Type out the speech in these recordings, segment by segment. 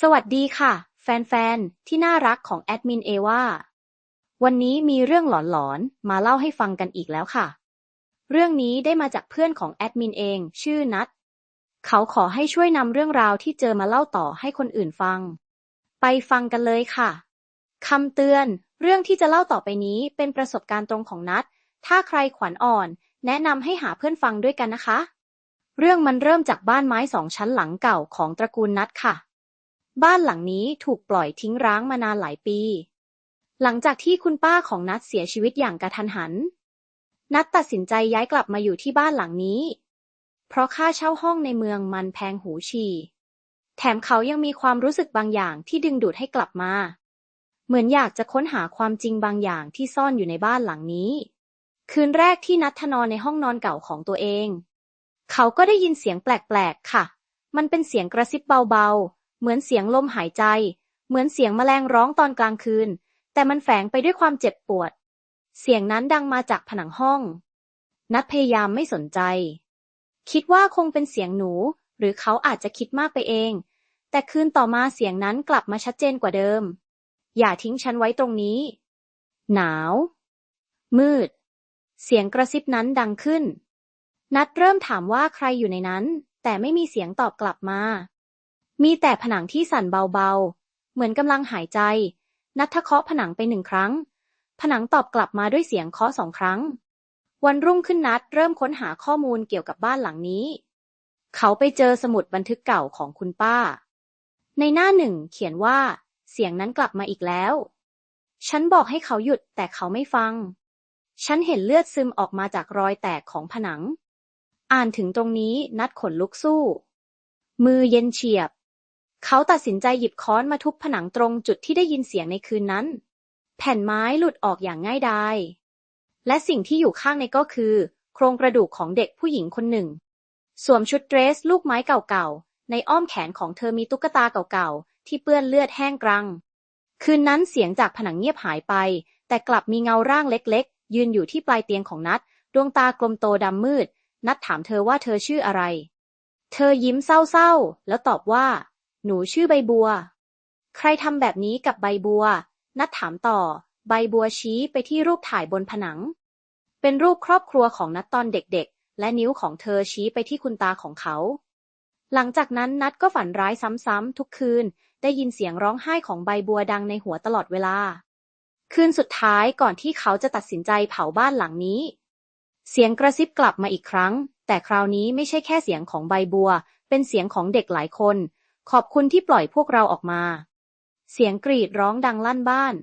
สวัสดีค่ะ แฟนๆ ที่น่ารักของแอดมินเอวาวันนี้มีเรื่องหลอนๆ มาเล่าให้ฟังกันอีกแล้วค่ะ เรื่องนี้ได้มาจากเพื่อนของแอดมินเอง ชื่อนัทเขาขอให้ช่วยนำเรื่องราวที่เจอมาเล่าต่อให้คนอื่นฟัง ไปฟังกันเลยค่ะคำเตือน เรื่องที่จะเล่าต่อไปนี้เป็นประสบการณ์ตรงของนัทถ้าใครขวัญอ่อน แนะนำให้หาเพื่อนฟังด้วยกันนะคะ เรื่องมันเริ่มจากบ้านไม้สองชั้นหลังเก่าของตระกูลนัทค่ะ บ้านหลังนี้ถูกปล่อยทิ้งร้างมานานหลายปี หลังจากที่คุณป้าของนัทเสียชีวิตอย่างกระทันหัน นัทตัดสินใจย้ายกลับมาอยู่ที่บ้านหลังนี้ เพราะค่าเช่าห้องในเมืองมันแพงหูฉี่แถมเขายังมีความรู้สึกบางอย่างที่ดึงดูดให้กลับมา เหมือนอยากจะค้นหาความจริงบางอย่างที่ซ่อนอยู่ในบ้านหลังนี้ คืนแรกที่นัทนอนในห้องนอนเก่าของตัวเอง เขาก็ได้ยินเสียงแปลกๆค่ะ มันเป็นเสียงกระซิบเบาๆ เหมือนเสียงลมหายใจ เหมือนเสียงแมลงร้องตอนกลางคืน แต่มันแฝงไปด้วยความเจ็บปวด เสียงนั้นดังมาจากผนังห้อง นัทพยายามไม่สนใจ คิดว่าคงเป็นเสียงหนู หรือเขาอาจจะคิดมากไปเอง แต่คืนต่อมาเสียงนั้นกลับมาชัดเจนกว่าเดิม อย่าทิ้งฉันไว้ตรงนี้ หนาว มืด เสียงกระซิบนั้นดังขึ้น นัดเริ่มถามว่าใครอยู่ในนั้น แต่ไม่มีเสียงตอบกลับมา มีแต่ผนังที่สั่นเบาๆ เหมือนกำลังหายใจ นัดทเคาะผนังไปหนึ่งครั้ง ผนังตอบกลับมาด้วยเสียงเคาะสองครั้ง วันรุ่งขึ้นนัดเริ่มค้นหาข้อมูลเกี่ยวกับบ้านหลังนี้ เขาไปเจอสมุดบันทึกเก่าของคุณป้า ในหน้าหนึ่งเขียนว่า เสียงนั้นกลับมาอีกแล้ว ฉันบอกให้เขาหยุดแต่เขาไม่ฟัง ฉันเห็นเลือดซึมออกมาจากรอยแตกของผนัง อ่านถึงตรงนี้นัดขนลุกสู้ มือเย็นเฉียบ เขาตัดสินใจหยิบค้อนมาทุบผนังตรงจุดที่ได้ยินเสียงในคืนนั้น แผ่นไม้หลุดออกอย่างง่ายดาย และสิ่งที่อยู่ข้างในก็คือ โครงกระดูกของเด็กผู้หญิงคนหนึ่ง สวมชุดเดรสลูกไม้เก่าๆ ในอ้อมแขนของเธอมีตุ๊กตาเก่าๆ ที่เปื้อนเลือดแห้งกรัง คืนนั้นเสียงจากผนังเงียบหายไป แต่กลับมีเงาร่างเล็กๆ ยืนอยู่ที่ปลายเตียงของนัด ดวงตากลมโตดำมืด นัดถามเธอว่าเธอชื่ออะไร เธอยิ้มเศร้าๆ แล้วตอบว่า หนูชื่อใบบัว ใครทำแบบนี้กับใบบัว นัดถามต่อ ใบบัวชี้ไปที่รูปถ่ายบนผนัง เป็นรูปครอบครัวของนัดตอนเด็กๆ และนิ้วของเธอชี้ไปที่คุณตาของเขา หลังจากนั้นนัดก็ฝันร้ายซ้ำๆทุกคืน ได้ยินเสียงร้องไห้ของใบบัวดังในหัวตลอดเวลา คืนสุดท้ายก่อนที่เขาจะตัดสินใจเผาบ้านหลังนี้ เสียงกระซิบกลับมาอีกครั้ง แต่คราวนี้ไม่ใช่แค่เสียงของใบบัว เป็นเสียงของเด็กหลายคน ขอบคุณที่ปล่อยพวกเราออกมา เสียงกรีดร้องดังลั่นบ้าน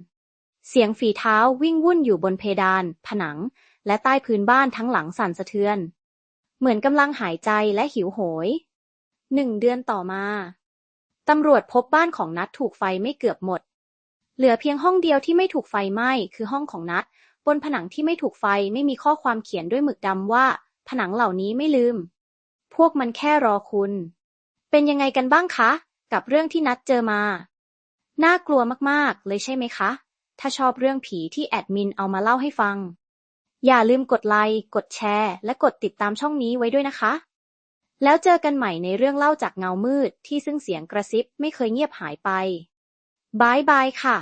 เสียงฝีเท้าวิ่งวุ่นอยู่บนเพดาน ผนัง และใต้พื้นบ้านทั้งหลังสั่นสะเทือน เหมือนกำลังหายใจและหิวโหย หนึ่งเดือนต่อมาตำรวจพบบ้านของนัทถูกไฟไม่เกือบหมด เหลือเพียงห้องเดียวที่ไม่ถูกไฟไหม้คือห้องของนัทบนผนังที่ไม่ถูกไฟไม่มีข้อความเขียนด้วยหมึกดำว่า ผนังเหล่านี้ไม่ลืม พวกมันแค่รอคุณ เป็นยังไงกันบ้างคะ กับเรื่องที่นัดเจอมา น่ากลัวมากๆ เลยใช่ไหมคะ ถ้าชอบเรื่องผีที่แอดมินเอามาเล่าให้ฟัง อย่าลืมกดไลค์ กดแชร์ และกดติดตามช่องนี้ไว้ด้วยนะคะ แล้วเจอกันใหม่ในเรื่องเล่าจากเงามืดที่ซึ่งเสียงกระซิบไม่เคยเงียบหายไปบายบายค่ะ